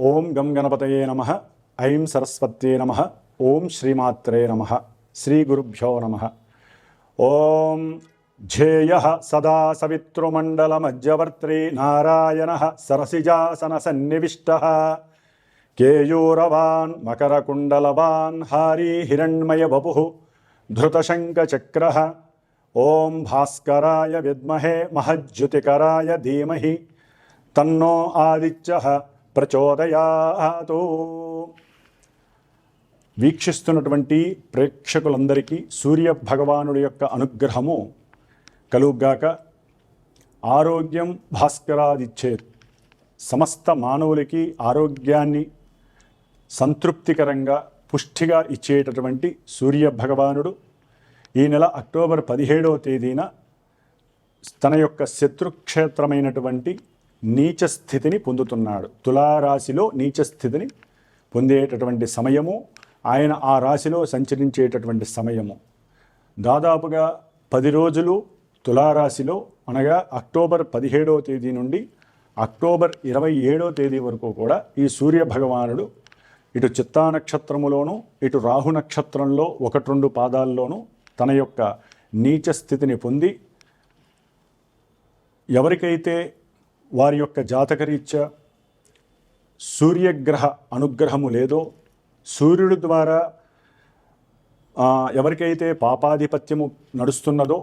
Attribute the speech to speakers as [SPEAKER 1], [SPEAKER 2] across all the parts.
[SPEAKER 1] ఓం గం గణపతయే నమ. ఐం సరస్వత్యే నమ. ఓం శ్రీమాత్రే నమ. శ్రీ గురుభ్యో నమ. ఓం ధ్యేయ సదా సవితృమండలమజ్జవర్త్రీ నారాయణ సరసిజాసన సన్నివిష్ట. కేయూరవాన్ మకరకుండలవాన్ హారీ హిరణ్మయ వపు. ధృతశంకచక్ర ఓం భాస్కరాయ విద్మహే మహజ్యుతికరాయ ధీమహి. తన్నో ఆదిత్య. ప్రచోదయాతు. వీక్షిస్తున్నటువంటి ప్రేక్షకులందరికీ సూర్య భగవానుడి యొక్క అనుగ్రహము కలుగ్గాక. ఆరోగ్యం భాస్కరాదిచ్చేత్. సమస్త మానవులకి ఆరోగ్యాన్ని సంతృప్తికరంగా పుష్టిగా ఇచ్చేటటువంటి సూర్య భగవానుడు ఈ నెల అక్టోబర్ పదిహేడవ తేదీన తన యొక్క శత్రుక్షేత్రమైనటువంటి నీచ స్థితిని పొందుతున్నాడు. తులారాశిలో నీచ స్థితిని పొందేటటువంటి సమయము ఆయన ఆ రాశిలో సంచరించేటటువంటి సమయము. దాదాపుగా పది రోజులు తులారాశిలో అనగా అక్టోబర్ పదిహేడవ తేదీ నుండి అక్టోబర్ ఇరవై ఏడవ తేదీ వరకు కూడా ఈ సూర్య భగవానుడు ఇటు చిత్తా నక్షత్రములోను ఇటు రాహు నక్షత్రంలో ఒకటి రెండు పాదాల్లోనూ తన యొక్క నీచ స్థితిని పొంది ఎవరికైతే వారి యొక్క జాతకరీత్యా సూర్యగ్రహ అనుగ్రహము లేదో సూర్యుడు ద్వారా ఎవరికైతే పాపాధిపత్యము నడుస్తున్నదో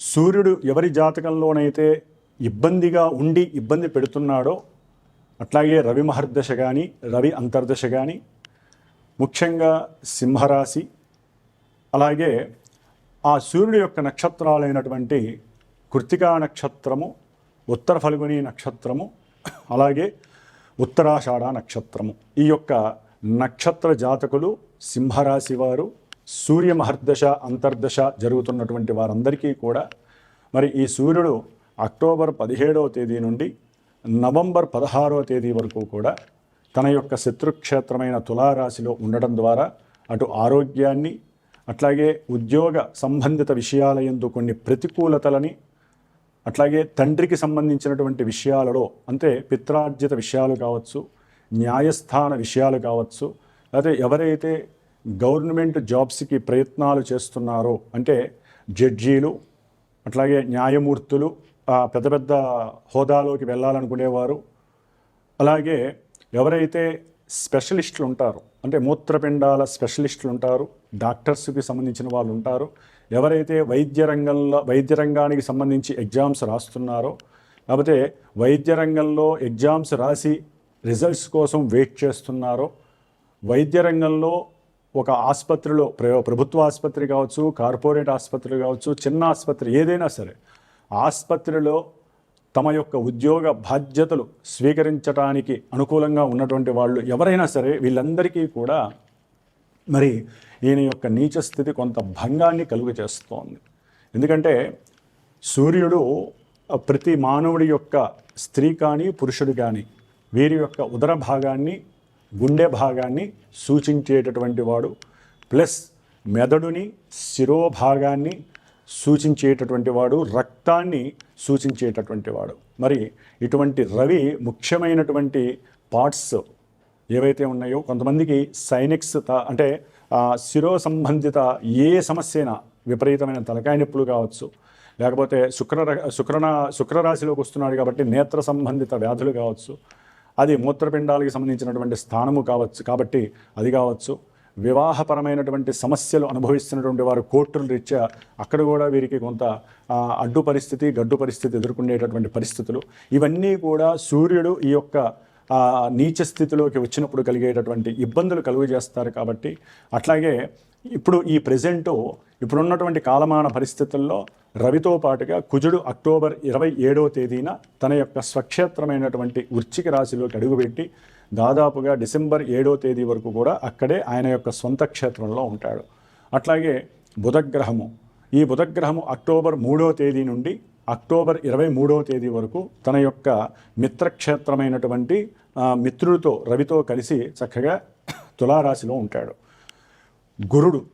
[SPEAKER 1] సూర్యుడు ఎవరి జాతకంలోనైతే ఇబ్బందిగా ఉండి ఇబ్బంది పెడుతున్నాడో అట్లాగే రవి మహర్దశ కానీ రవి అంతర్దశ కానీ ముఖ్యంగా సింహరాశి అలాగే ఆ సూర్యుడు యొక్క నక్షత్రాలైనటువంటి కృతికా నక్షత్రము ఉత్తర ఫల్గుని నక్షత్రము అలాగే ఉత్తరాషాఢ నక్షత్రము. ఈ యొక్క నక్షత్ర జాతకులు సింహరాశి వారు సూర్య మహర్దశ అంతర్దశ జరుగుతున్నటువంటి వారందరికీ కూడా మరి ఈ సూర్యుడు అక్టోబర్ పదిహేడవ తేదీ నుండి నవంబర్ పదహారవ తేదీ వరకు కూడా తన యొక్క శత్రుక్షేత్రమైన తులారాశిలో ఉండడం ద్వారా అటు ఆరోగ్యాన్ని అట్లాగే ఉద్యోగ సంబంధిత విషయాల యందు కొన్ని ప్రతికూలతలని అట్లాగే తండ్రికి సంబంధించినటువంటి విషయాలలో అంటే పిత్రార్జిత విషయాలు కావచ్చు న్యాయస్థాన విషయాలు కావచ్చు లేకపోతే ఎవరైతే గవర్నమెంట్ జాబ్స్కి ప్రయత్నాలు చేస్తున్నారో అంటే జడ్జీలు అట్లాగే న్యాయమూర్తులు పెద్ద పెద్ద హోదాలోకి వెళ్ళాలనుకునేవారు అలాగే ఎవరైతే స్పెషలిస్టులు ఉంటారో అంటే మూత్రపిండాల స్పెషలిస్టులు ఉంటారు డాక్టర్స్కి సంబంధించిన వాళ్ళు ఉంటారు ఎవరైతే వైద్య రంగంలో వైద్య రంగానికి సంబంధించి ఎగ్జామ్స్ రాస్తున్నారో లేకపోతే వైద్య రంగంలో ఎగ్జామ్స్ రాసి రిజల్ట్స్ కోసం వెయిట్ చేస్తున్నారో వైద్య రంగంలో ఒక ఆసుపత్రిలో ప్ర- ప్రభుత్వ ఆసుపత్రి కావచ్చు కార్పొరేట్ ఆసుపత్రి కావచ్చు చిన్న ఆసుపత్రి ఏదైనా సరే ఆసుపత్రిలో తమ యొక్క ఉద్యోగ బాధ్యతలు స్వీకరించడానికి అనుకూలంగా ఉన్నటువంటి వాళ్ళు ఎవరైనా సరే వీళ్ళందరికీ కూడా మరి ఈయన యొక్క నీచ స్థితి కొంత భంగాన్ని కలుగు చేస్తోంది. ఎందుకంటే సూర్యుడు ప్రతి మానవుడి యొక్క స్త్రీ కానీ పురుషుడు కానీ వీరి యొక్క ఉదర భాగాన్ని గుండె భాగాన్ని సూచించేటటువంటి వాడు. ప్లస్ మెదడుని శిరోభాగాన్ని సూచించేటటువంటి వాడు రక్తాన్ని సూచించేటటువంటి వాడు. మరి ఇటువంటి రవి ముఖ్యమైనటువంటి పార్ట్స్ ఏవైతే ఉన్నాయో కొంతమందికి సైనిక్స్ అంటే శిరో సంబంధిత ఏ సమస్య అయినా విపరీతమైన తలకాయ నొప్పులు కావచ్చు. లేకపోతే శుక్ర శుక్రన శుక్రరాశిలోకి వస్తున్నాడు కాబట్టి నేత్ర సంబంధిత వ్యాధులు కావచ్చు. అది మూత్రపిండాలకి సంబంధించినటువంటి స్థానము కావచ్చు కాబట్టి అది కావచ్చు. వివాహపరమైనటువంటి సమస్యలు అనుభవిస్తున్నటువంటి వారు కోర్టుల రీత్యా అక్కడ కూడా వీరికి కొంత అడ్డు పరిస్థితి గడ్డు పరిస్థితి ఎదుర్కొనేటటువంటి పరిస్థితులు. ఇవన్నీ కూడా సూర్యుడు ఈ యొక్క నీచ స్థితిలోకి వచ్చినప్పుడు కలిగేటటువంటి ఇబ్బందులు కలుగు చేస్తారు కాబట్టి అట్లాగే ఇప్పుడు ఈ ప్రజెంటు ఇప్పుడున్నటువంటి కాలమాన పరిస్థితుల్లో రవితో పాటుగా కుజుడు అక్టోబర్ ఇరవై ఏడవ తేదీన తన యొక్క స్వక్షేత్రమైనటువంటి వృచ్చిక రాశిలోకి అడుగుపెట్టి దాదాపుగా డిసెంబర్ ఏడవ తేదీ వరకు కూడా అక్కడే ఆయన యొక్క సొంత క్షేత్రంలో ఉంటాడు. అట్లాగే బుధగ్రహము. ఈ బుధగ్రహము అక్టోబర్ మూడవ తేదీ నుండి అక్టోబర్ ఇరవై మూడవ తేదీ వరకు తన యొక్క మిత్రక్షేత్రమైనటువంటి మిత్రుడితో రవితో కలిసి చక్కగా తులారాశిలో ఉంటాడు. గురుడు.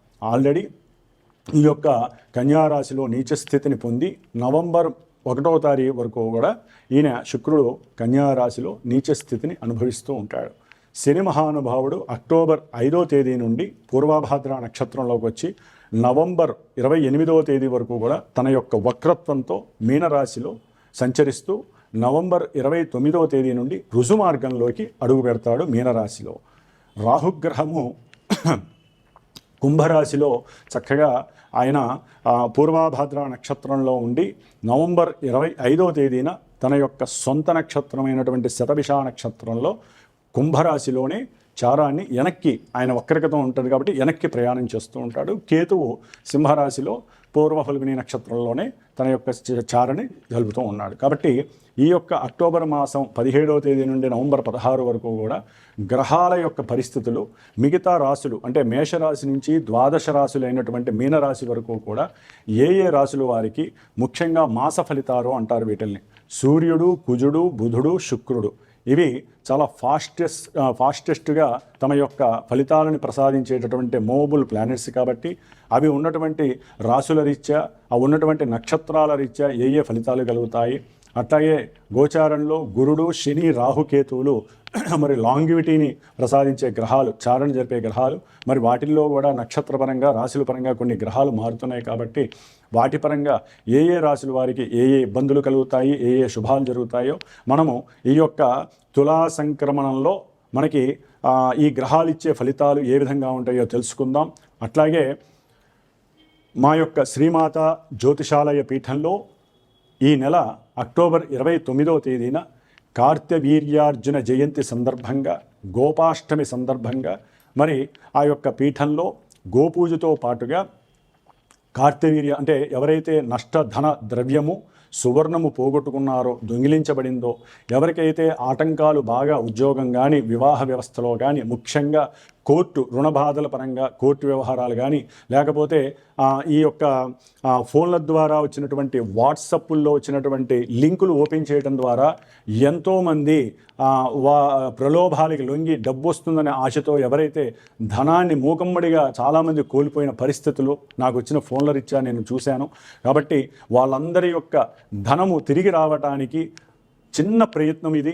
[SPEAKER 1] ఆల్రెడీ ఈ యొక్క కన్యారాశిలో నీచ స్థితిని పొంది నవంబర్ ఒకటవ తారీఖు వరకు కూడా ఈయన శుక్రుడు కన్యారాశిలో నీచ స్థితిని అనుభవిస్తూ ఉంటాడు. శని మహానుభావుడు అక్టోబర్ ఐదో తేదీ నుండి పూర్వభాద్ర నక్షత్రంలోకి వచ్చి నవంబర్ ఇరవై ఎనిమిదవ తేదీ వరకు కూడా తన యొక్క వక్రత్వంతో మీనరాశిలో సంచరిస్తూ నవంబర్ ఇరవై తొమ్మిదవ తేదీ నుండి రుజు మార్గంలోకి అడుగు పెడతాడు మీనరాశిలో. రాహుగ్రహము కుంభరాశిలో చక్కగా ఆయన ఆ, పూర్వాభాద్ర నక్షత్రంలో ఉండి నవంబర్ ఇరవై ఐదవ తేదీన తన యొక్క సొంత నక్షత్రమైనటువంటి శతభిషా నక్షత్రంలో కుంభరాశిలోనే చారాన్ని వెనక్కి ఆయన వక్రగతం ఉంటుంది కాబట్టి వెనక్కి ప్రయాణం చేస్తూ ఉంటాడు. కేతువు సింహరాశిలో పూర్వ నక్షత్రంలోనే తన యొక్క చారని జరుపుతూ ఉన్నాడు. కాబట్టి ఈ యొక్క అక్టోబర్ మాసం పదిహేడవ తేదీ నుండి నవంబర్ పదహారు వరకు కూడా గ్రహాల యొక్క పరిస్థితులు మిగతా రాశులు అంటే మేషరాశి నుంచి ద్వాదశ రాశులు అయినటువంటి మీనరాశి వరకు కూడా ఏ ఏ రాశుల వారికి ముఖ్యంగా మాస ఫలితాలు అంటారు వీటిల్ని. సూర్యుడు కుజుడు బుధుడు శుక్రుడు. ఇవి చాలా ఫాస్టెస్ట్ ఫాస్టెస్ట్గా తమ యొక్క ఫలితాలను ప్రసాదించేటటువంటి మూవబుల్ ప్లానెట్స్ కాబట్టి అవి ఉన్నటువంటి రాసుల రీత్యా ఆ ఉన్నటువంటి నక్షత్రాల రీత్యా ఏ ఏ ఫలితాలు కలుగుతాయి. అట్లాగే గోచారంలో గురుడు శని రాహుకేతువులు మరి లాంగివిటీని ప్రసాదించే గ్రహాలు చారణ జరిపే గ్రహాలు మరి వాటిల్లో కూడా నక్షత్రపరంగా రాశుల పరంగా కొన్ని గ్రహాలు మారుతున్నాయి కాబట్టి వాటి పరంగా ఏ ఏ రాశుల వారికి ఏ ఏ ఇబ్బందులు కలుగుతాయి ఏ ఏ శుభాలు జరుగుతాయో మనము ఈ యొక్క తులా సంక్రమణంలో మనకి ఈ గ్రహాలు ఇచ్చే ఫలితాలు ఏ విధంగా ఉంటాయో తెలుసుకుందాం. అట్లాగే మా యొక్క శ్రీమాత జ్యోతిషాలయ పీఠంలో ఈ నెల అక్టోబర్ ఇరవై తొమ్మిదవ తేదీన కార్తవీర్యార్జున జయంతి సందర్భంగా గోపాష్టమి సందర్భంగా మరి ఆ యొక్క పీఠంలో గోపూజతో పాటుగా కార్తవీర్య అంటే ఎవరైతే నష్టధన ద్రవ్యము సువర్ణము పోగొట్టుకున్నారో దొంగిలించబడిందో ఎవరికైతే ఆటంకాలు బాగా ఉద్యోగం కానీ వివాహ వ్యవస్థలో కానీ ముఖ్యంగా కోర్టు రుణబాధల పరంగా కోర్టు వ్యవహారాలు కానీ లేకపోతే ఈ యొక్క ఫోన్ల ద్వారా వచ్చినటువంటి వాట్సప్ల్లో వచ్చినటువంటి లింకులు ఓపెన్ చేయడం ద్వారా ఎంతోమంది వా ప్రలోభాలకి లొంగి డబ్బు వస్తుందనే ఆశతో ఎవరైతే ధనాన్ని మూకమ్మడిగా చాలామంది కోల్పోయిన పరిస్థితులు నాకు వచ్చిన ఫోన్ల రీత్యా నేను చూశాను. కాబట్టి వాళ్ళందరి యొక్క ధనము తిరిగి రావటానికి చిన్న ప్రయత్నం ఇది.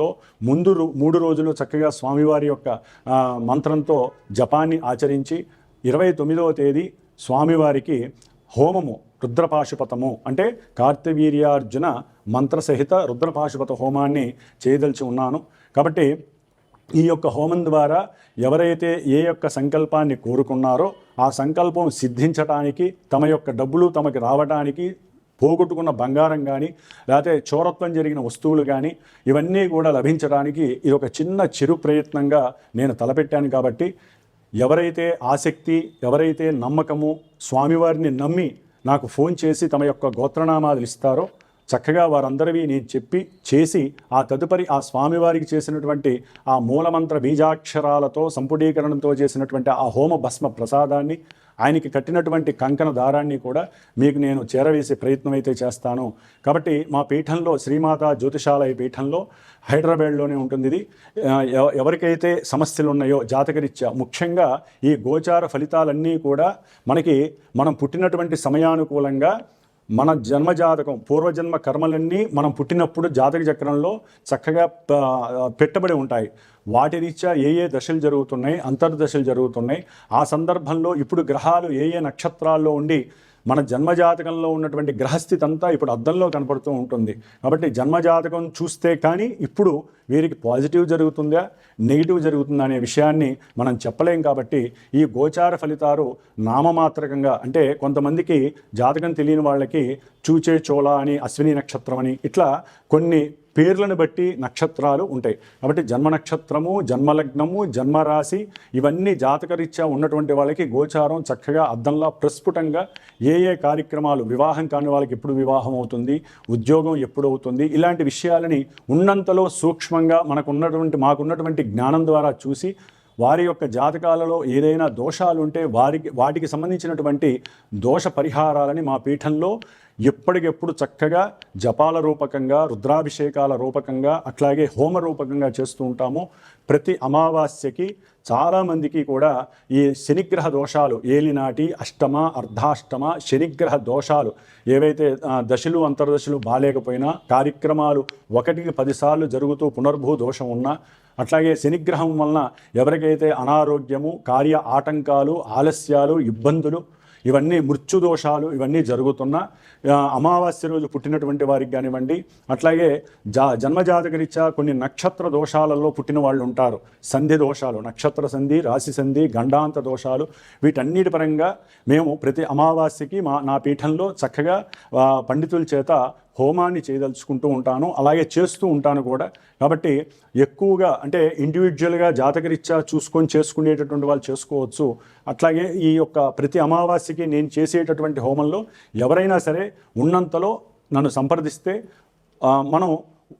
[SPEAKER 1] ముందు మూడు రోజులు చక్కగా స్వామివారి యొక్క మంత్రంతో జపాన్ని ఆచరించి ఇరవై తొమ్మిదవ తేదీ స్వామివారికి హోమము రుద్రపాశుపతము అంటే కార్తవీర్యార్జున మంత్రసహిత రుద్రపాశుపత హోమాన్ని చేయదలిచి ఉన్నాను. కాబట్టి ఈ యొక్క హోమం ద్వారా ఎవరైతే ఏ యొక్క సంకల్పాన్ని కోరుకున్నారో ఆ సంకల్పం సిద్ధించటానికి తమ యొక్క డబ్బులు తమకి రావడానికి పోగొట్టుకున్న బంగారం కానీ లేకపోతే చోరత్వం జరిగిన వస్తువులు కానీ ఇవన్నీ కూడా లభించడానికి ఇది ఒక చిన్న చిరు ప్రయత్నంగా నేను తలపెట్టాను కాబట్టి ఎవరైతే ఆసక్తి ఎవరైతే నమ్మకము స్వామివారిని నమ్మి నాకు ఫోన్ చేసి తమ యొక్క గోత్రనామాలు ఇస్తారో చక్కగా వారందరివి నేను చెప్పి చేసి ఆ తదుపరి ఆ స్వామివారికి చేసినటువంటి ఆ మూలమంత్ర బీజాక్షరాలతో సంపుడీకరణతో చేసినటువంటి ఆ హోమ భస్మ ప్రసాదాన్ని ఆయనకి కట్టినటువంటి కంకణ దారాన్ని కూడా మీకు నేను చేరవేసే ప్రయత్నం అయితే చేస్తాను. కాబట్టి మా పీఠంలో శ్రీమాత జ్యోతిషాలయ పీఠంలో హైదరాబాద్లోనే ఉంటుంది ఇది. ఎవరికైతే సమస్యలు ఉన్నాయో జాతకరీత్యా ముఖ్యంగా ఈ గోచార ఫలితాలన్నీ కూడా మనకి మనం పుట్టినటువంటి సమయానుకూలంగా మన జన్మజాతకం పూర్వజన్మ కర్మలన్నీ మనం పుట్టినప్పుడు జాతక చక్రంలో చక్కగా పెట్టబడి ఉంటాయి. వాటి రీత్యా ఏ ఏ దశలు జరుగుతున్నాయి అంతర్దశలు జరుగుతున్నాయి. ఆ సందర్భంలో ఇప్పుడు గ్రహాలు ఏ ఏ నక్షత్రాల్లో ఉండి మన జన్మజాతకంలో ఉన్నటువంటి గ్రహస్థితి అంతా ఇప్పుడు అద్దంలో కనపడుతూ ఉంటుంది. కాబట్టి జన్మజాతకం చూస్తే కానీ ఇప్పుడు వీరికి పాజిటివ్ జరుగుతుందా నెగిటివ్ జరుగుతుందా అనే విషయాన్ని మనం చెప్పలేం కాబట్టి ఈ గోచార ఫలితాలు నామమాత్రకంగా అంటే కొంతమందికి జాతకం తెలియని వాళ్ళకి చూచే చోళ అని అశ్విని నక్షత్రం అని ఇట్లా కొన్ని పేర్లను బట్టి నక్షత్రాలు ఉంటాయి. కాబట్టి జన్మ నక్షత్రము జన్మలగ్నము జన్మరాశి ఇవన్నీ జాతకరీత్యా ఉన్నటువంటి వాళ్ళకి గోచారం చక్కగా అద్దంలా ప్రస్ఫుటంగా ఏ ఏ కార్యక్రమాలు వివాహం కాని వాళ్ళకి ఎప్పుడు వివాహం అవుతుంది ఉద్యోగం ఎప్పుడు అవుతుంది ఇలాంటి విషయాలని ఉన్నంతలో సూక్ష్మంగా మనకు ఉన్నటువంటి మాకున్నటువంటి జ్ఞానం ద్వారా చూసి వారి యొక్క జాతకాలలో ఏదైనా దోషాలు ఉంటే వారికి వాటికి సంబంధించినటువంటి దోష పరిహారాలని మా పీఠంలో ఎప్పటికెప్పుడు చక్కగా జపాల రూపకంగా రుద్రాభిషేకాల రూపకంగా అట్లాగే హోమ రూపకంగా చేస్తూ ఉంటాము. ప్రతి అమావాస్యకి చాలామందికి కూడా ఈ శనిగ్రహ దోషాలు ఏలినాటి అష్టమ అర్ధాష్టమ శనిగ్రహ దోషాలు ఏవైతే దశలు అంతర్దశలు బాలేకపోయినా కార్యక్రమాలు ఒకటికి పదిసార్లు జరుగుతూ పునర్భూ దోషం ఉన్నా అట్లాగే శనిగ్రహం వలన ఎవరికైతే అనారోగ్యము కార్య ఆటంకాలు ఆలస్యాలు ఇబ్బందులు ఇవన్నీ మృత్యుదోషాలు ఇవన్నీ జరుగుతున్న అమావాస్య రోజు పుట్టినటువంటి వారికి కానివ్వండి అట్లాగే జా జన్మజాతకరీత్యా కొన్ని నక్షత్ర దోషాలలో పుట్టిన వాళ్ళు ఉంటారు. సంధి దోషాలు నక్షత్ర సంధి రాశి సంధి గండాంత దోషాలు వీటన్నిటి పరంగా మేము ప్రతి అమావాస్యకి మా నా పీఠంలో చక్కగా పండితుల చేత హోమాన్ని చేయదలుచుకుంటూ ఉంటాను అలాగే చేస్తూ ఉంటాను కూడా. కాబట్టి ఎక్కువగా అంటే ఇండివిజువల్గా జాతకరీత్యా చూసుకొని చేసుకునేటటువంటి వాళ్ళు చేసుకోవచ్చు. అట్లాగే ఈ యొక్క ప్రతి అమావాస్యకి నేను చేసేటటువంటి హోమంలో ఎవరైనా సరే ఉన్నంతలో నన్ను సంప్రదిస్తే మనం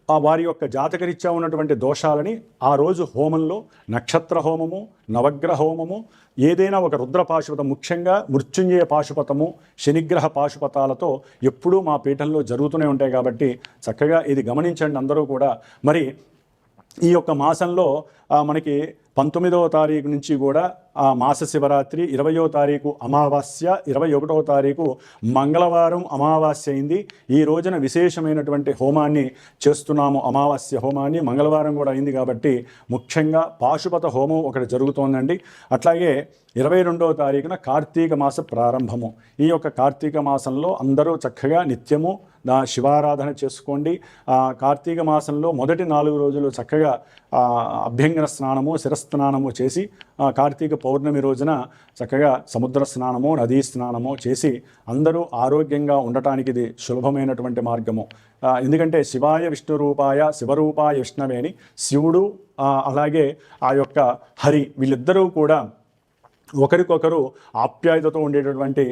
[SPEAKER 1] ఆ వారి యొక్క జాతకరీత్యా ఉన్నటువంటి దోషాలని ఆ రోజు హోమంలో నక్షత్ర హోమము నవగ్రహ హోమము ఏదైనా ఒక రుద్ర పాశుపతం ముఖ్యంగా మృత్యుంజయ పాశుపతము శనిగ్రహ పాశుపతాలతో ఎప్పుడూ మా పీఠంలో జరుగుతూనే ఉంటాయి కాబట్టి చక్కగా ఇది గమనించండి అందరూ కూడా. మరి ఈ యొక్క మాసంలో మనకి పంతొమ్మిదవ తారీఖు నుంచి కూడా మాస శివరాత్రి ఇరవయో తారీఖు అమావాస్య ఇరవై ఒకటవ తారీఖు మంగళవారం అమావాస్య అయింది. ఈ రోజున విశేషమైనటువంటి హోమాన్ని చేస్తున్నాము. అమావాస్య హోమాన్ని మంగళవారం కూడా అయింది కాబట్టి ముఖ్యంగా పాశుపత హోమం ఒకటి జరుగుతోందండి. అట్లాగే ఇరవై రెండవ తారీఖున కార్తీక మాస ప్రారంభము. ఈ యొక్క కార్తీక మాసంలో అందరూ చక్కగా నిత్యము దా శివారాధన చేసుకోండి. కార్తీక మాసంలో మొదటి నాలుగు రోజులు చక్కగా అభ్యంగన స్నానము శిరస్నానము చేసి కార్తీక పౌర్ణమి రోజున చక్కగా సముద్ర స్నానము నదీ స్నానము చేసి అందరూ ఆరోగ్యంగా ఉండటానికి ఇది సులభమైనటువంటి మార్గము. ఎందుకంటే శివాయ విష్ణు రూపాయ శివరూపాయ విష్ణవేని శివుడు అలాగే ఆ యొక్క హరి వీళ్ళిద్దరూ కూడా ఒకరికొకరు ఆప్యాయతతో ఉండేటటువంటి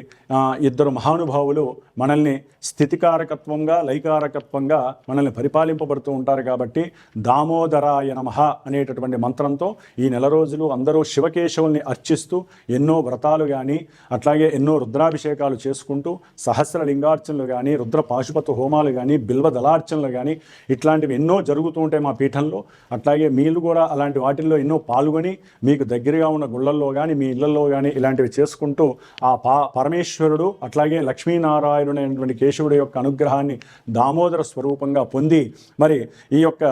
[SPEAKER 1] ఇద్దరు మహానుభావులు మనల్ని స్థితికారకత్వంగా లైకారకత్వంగా మనల్ని పరిపాలింపబడుతూ ఉంటారు కాబట్టి దామోదరాయ నమ అనేటటువంటి మంత్రంతో ఈ నెల రోజులు అందరూ శివకేశవుల్ని అర్చిస్తూ ఎన్నో వ్రతాలు కానీ అట్లాగే ఎన్నో రుద్రాభిషేకాలు చేసుకుంటూ సహస్ర లింగార్చనలు కానీ రుద్ర పాశుపత హోమాలు కానీ బిల్వ దళార్చనలు కానీ ఇట్లాంటివి ఎన్నో జరుగుతూ ఉంటాయి మా పీఠంలో. అట్లాగే మీరు కూడా అలాంటి వాటిల్లో ఎన్నో పాల్గొని మీకు దగ్గరగా ఉన్న గుళ్ళల్లో కానీ మీ ఇళ్ళలో కానీ ఇలాంటివి చేసుకుంటూ ఆ పా పరమేశ్వరుడు అట్లాగే లక్ష్మీనారాయణుడు అయినటువంటి కేశవుడి యొక్క అనుగ్రహాన్ని దామోదర స్వరూపంగా పొంది మరి ఈ యొక్క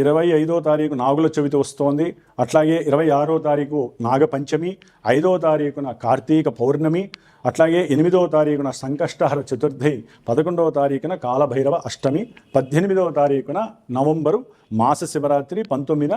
[SPEAKER 1] ఇరవై ఐదో తారీఖు నాగుల చవితి వస్తోంది. అట్లాగే ఇరవై ఆరో తారీఖు నాగపంచమి ఐదో తారీఖున కార్తీక పౌర్ణమి అట్లాగే ఎనిమిదవ తారీఖున సంకష్టహర చతుర్థి పదకొండవ తారీఖున కాలభైరవ అష్టమి పద్దెనిమిదవ తారీఖున నవంబరు మాస శివరాత్రి పంతొమ్మిదిన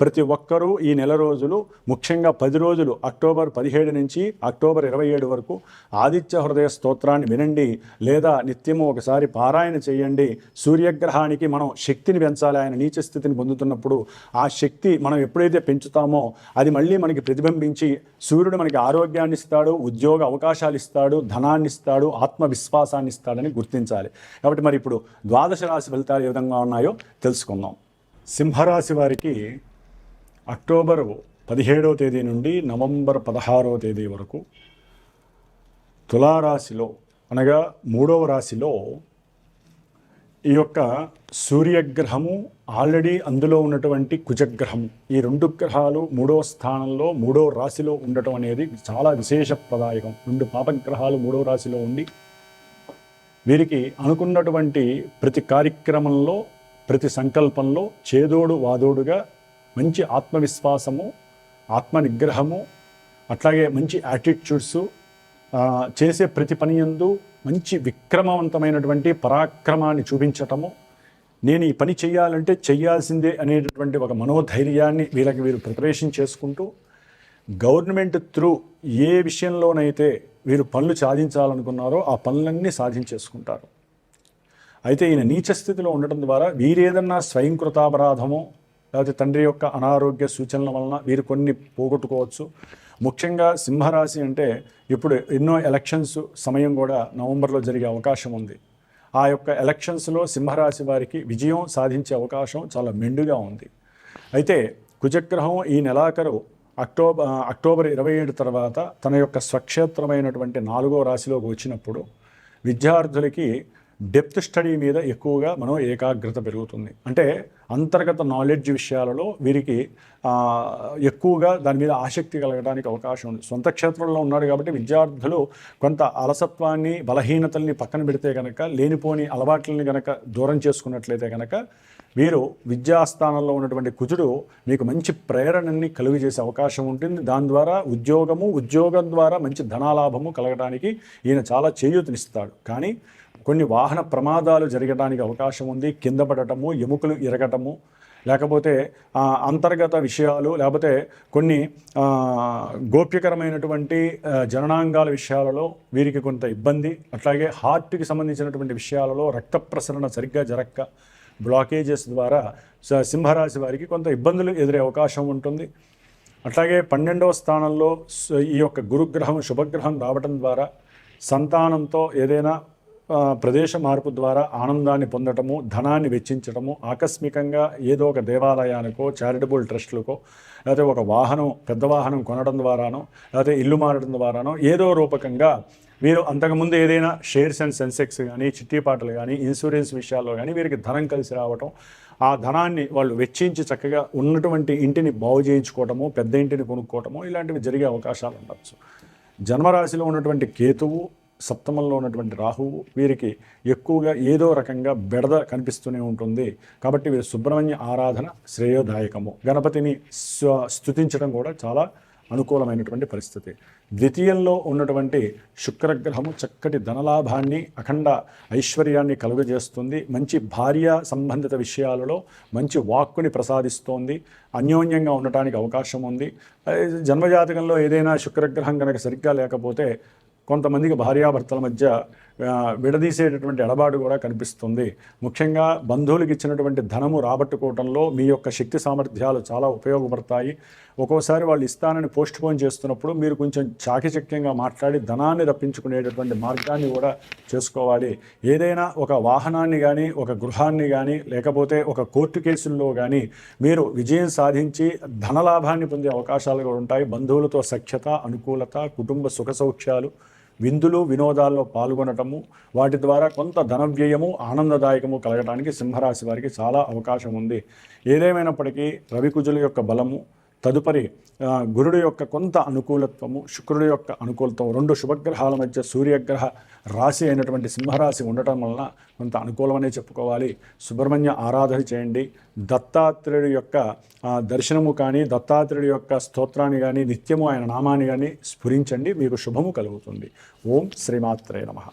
[SPEAKER 1] ప్రతి ఒక్కరూ ఈ నెల రోజులు ముఖ్యంగా పది రోజులు అక్టోబర్ పదిహేడు నుంచి అక్టోబర్ ఇరవై ఏడు వరకు ఆదిత్య హృదయ స్తోత్రాన్ని వినండి లేదా నిత్యము ఒకసారి పారాయణ చేయండి. సూర్యగ్రహానికి మనం శక్తిని పెంచాలి. ఆయన నీచ స్థితిని పొందుతున్నప్పుడు ఆ శక్తి మనం ఎప్పుడైతే పెంచుతామో అది మళ్ళీ మనకి ప్రతిబింబించి సూర్యుడు మనకి ఆరోగ్యాన్ని ఇస్తాడు ఉద్యోగ అవకాశాలు ఇస్తాడు ధనాన్ని ఇస్తాడు ఆత్మవిశ్వాసాన్ని ఇస్తాడని గుర్తించాలి. కాబట్టి మరి ఇప్పుడు ద్వాదశ రాశి ఫలితాలు ఏ విధంగా ఉన్నాయో తెలుసుకుందాం. సింహరాశి వారికి అక్టోబరు పదిహేడవ తేదీ నుండి నవంబర్ పదహారవ తేదీ వరకు తులారాశిలో అనగా మూడవ రాశిలో ఈ యొక్క సూర్యగ్రహము ఆల్రెడీ అందులో ఉన్నటువంటి కుజగ్రహము ఈ రెండు గ్రహాలు మూడవ స్థానంలో మూడవ రాశిలో ఉండటం అనేది చాలా విశేషప్రదాయకం. రెండు పాపగ్రహాలు మూడవ రాశిలో ఉండి వీరికి అనుకున్నటువంటి ప్రతి కార్యక్రమంలో ప్రతి సంకల్పంలో చేదోడు వాదోడుగా మంచి ఆత్మవిశ్వాసము ఆత్మ నిగ్రహము అట్లాగే మంచి యాటిట్యూడ్స్ చేసే ప్రతి పని యందు మంచి విక్రమవంతమైనటువంటి పరాక్రమాన్ని చూపించటము నేను ఈ పని చేయాలంటే చేయాల్సిందే అనేటటువంటి ఒక మనోధైర్యాన్ని వీళ్ళకి వీరు ప్రిపరేషన్ చేసుకుంటూ గవర్నమెంట్ త్రూ ఏ విషయంలోనైతే వీరు పనులు సాధించాలనుకున్నారో ఆ పనులన్నీ సాధించేసుకుంటారు. అయితే ఈయన నీచ స్థితిలో ఉండటం ద్వారా వీరేదన్నా స్వయంకృతాపరాధమో లేకపోతే తండ్రి యొక్క అనారోగ్య సూచనల వలన వీరు కొన్ని పోగొట్టుకోవచ్చు. ముఖ్యంగా సింహరాశి అంటే ఇప్పుడు ఎన్నో ఎలక్షన్స్ సమయం కూడా నవంబర్లో జరిగే అవకాశం ఉంది. ఆ యొక్క ఎలక్షన్స్లో సింహరాశి వారికి విజయం సాధించే అవకాశం చాలా మెండుగా ఉంది. అయితే కుజగ్రహం ఈ నెలాఖరు అక్టోబర్ అక్టోబర్ ఇరవై ఏడు తర్వాత తన యొక్క స్వక్షేత్రమైనటువంటి నాలుగో రాశిలోకి వచ్చినప్పుడు విద్యార్థులకి డెప్త్ స్టడీ మీద ఎక్కువగా మనం ఏకాగ్రత పెరుగుతుంది. అంటే అంతర్గత నాలెడ్జ్ విషయాలలో వీరికి ఎక్కువగా దాని మీద ఆసక్తి కలగడానికి అవకాశం ఉంది. సొంత క్షేత్రంలో ఉన్నాడు కాబట్టి విద్యార్థులు కొంత అలసత్వాన్ని బలహీనతల్ని పక్కన పెడితే కనుక లేనిపోని అలవాట్లని కనుక దూరం చేసుకున్నట్లయితే కనుక వీరు విద్యాస్థానంలో ఉన్నటువంటి కుజుడు మీకు మంచి ప్రేరణని కలుగు చేసే అవకాశం ఉంటుంది. దాని ద్వారా ఉద్యోగము ఉద్యోగం ద్వారా మంచి ధనాలాభము కలగడానికి ఈయన చాలా చేయూతనిస్తాడు. కానీ కొన్ని వాహన ప్రమాదాలు జరగడానికి అవకాశం ఉంది. కింద పడటము ఎముకలు ఇరగటము లేకపోతే అంతర్గత విషయాలు లేకపోతే కొన్ని గోప్యకరమైనటువంటి జననాంగాల విషయాలలో వీరికి కొంత ఇబ్బంది. అట్లాగే హార్ట్కి సంబంధించినటువంటి విషయాలలో రక్త ప్రసరణ సరిగ్గా జరక్క బ్లాకేజెస్ ద్వారా సింహరాశి వారికి కొంత ఇబ్బందులు ఎదురే అవకాశం ఉంటుంది. అట్లాగే పన్నెండవ స్థానంలో ఈ యొక్క గురుగ్రహం శుభగ్రహం రావటం ద్వారా సంతానంతో ఏదైనా ప్రదేశ మార్పు ద్వారా ఆనందాన్ని పొందటము ధనాన్ని వెచ్చించటము ఆకస్మికంగా ఏదో ఒక దేవాలయానికో చారిటబుల్ ట్రస్టులకో లేకపోతే ఒక వాహనం పెద్ద వాహనం కొనడం ద్వారానో లేకపోతే ఇల్లు మారడం ద్వారానో ఏదో రూపకంగా వీరు అంతకుముందు ఏదైనా షేర్స్ అండ్ సెన్సెక్స్ కానీ చిట్టిపాటలు కానీ ఇన్సూరెన్స్ విషయాల్లో కానీ వీరికి ధనం కలిసి రావటం ఆ ధనాన్ని వాళ్ళు వెచ్చించి చక్కగా ఉన్నటువంటి ఇంటిని బాగు చేయించుకోవటము పెద్ద ఇంటిని కొనుక్కోవటము ఇలాంటివి జరిగే అవకాశాలు ఉండవచ్చు జన్మరాశిలో ఉన్నటువంటి కేతువు సప్తమంలో ఉన్నటువంటి రాహువు వీరికి ఎక్కువగా ఏదో రకంగా బెడద కనిపిస్తూనే ఉంటుంది. కాబట్టి వీరి సుబ్రహ్మణ్య ఆరాధన శ్రేయోదాయకము. గణపతిని స్వ స్తుతించడం కూడా చాలా అనుకూలమైనటువంటి పరిస్థితి. ద్వితీయంలో ఉన్నటువంటి శుక్రగ్రహము చక్కటి ధనలాభాన్ని అఖండ ఐశ్వర్యాన్ని కలుగజేస్తుంది. మంచి భార్య సంబంధిత విషయాలలో మంచి వాక్కుని ప్రసాదిస్తోంది. అన్యోన్యంగా ఉండటానికి అవకాశం ఉంది. జన్మజాతకంలో ఏదైనా శుక్రగ్రహం కనుక సరిగ్గా లేకపోతే కొంతమందికి భార్యాభర్తల మధ్య విడదీసేటటువంటి ఎడబాటు కూడా కనిపిస్తుంది. ముఖ్యంగా బంధువులకు ఇచ్చినటువంటి ధనము రాబట్టుకోవడంలో మీ యొక్క శక్తి సామర్థ్యాలు చాలా ఉపయోగపడతాయి. ఒక్కోసారి వాళ్ళు ఇస్తానని పోస్ట్ పోన్ చేస్తున్నప్పుడు మీరు కొంచెం చాకచక్యంగా మాట్లాడి ధనాన్ని రప్పించుకునేటటువంటి మార్గాన్ని కూడా చేసుకోవాలి. ఏదైనా ఒక వాహనాన్ని కానీ ఒక గృహాన్ని కానీ లేకపోతే ఒక కోర్టు కేసుల్లో కానీ మీరు విజయం సాధించి ధనలాభాన్ని పొందే అవకాశాలు కూడా ఉంటాయి. బంధువులతో సఖ్యత అనుకూలత కుటుంబ సుఖ సౌఖ్యాలు విందులు వినోదాల్లో పాల్గొనటము వాటి ద్వారా కొంత ధన వ్యయము ఆనందదాయకము కలగడానికి సింహరాశి వారికి చాలా అవకాశం ఉంది. ఏదేమైనప్పటికీ రవికుజుల యొక్క బలము తదుపరి గురుడు యొక్క కొంత అనుకూలత్వము శుక్రుడి యొక్క అనుకూలత్వం రెండు శుభగ్రహాల మధ్య సూర్యగ్రహ రాశి అయినటువంటి సింహరాశి ఉండటం వలన కొంత అనుకూలమనే చెప్పుకోవాలి. సుబ్రహ్మణ్య ఆరాధన చేయండి. దత్తాత్రేయుడి యొక్క దర్శనము కానీ దత్తాత్రేయుడి యొక్క స్తోత్రాన్ని కానీ నిత్యము ఆయన నామాన్ని కానీ స్ఫురించండి. మీకు శుభము కలుగుతుంది. ఓం శ్రీమాత్రే నమః.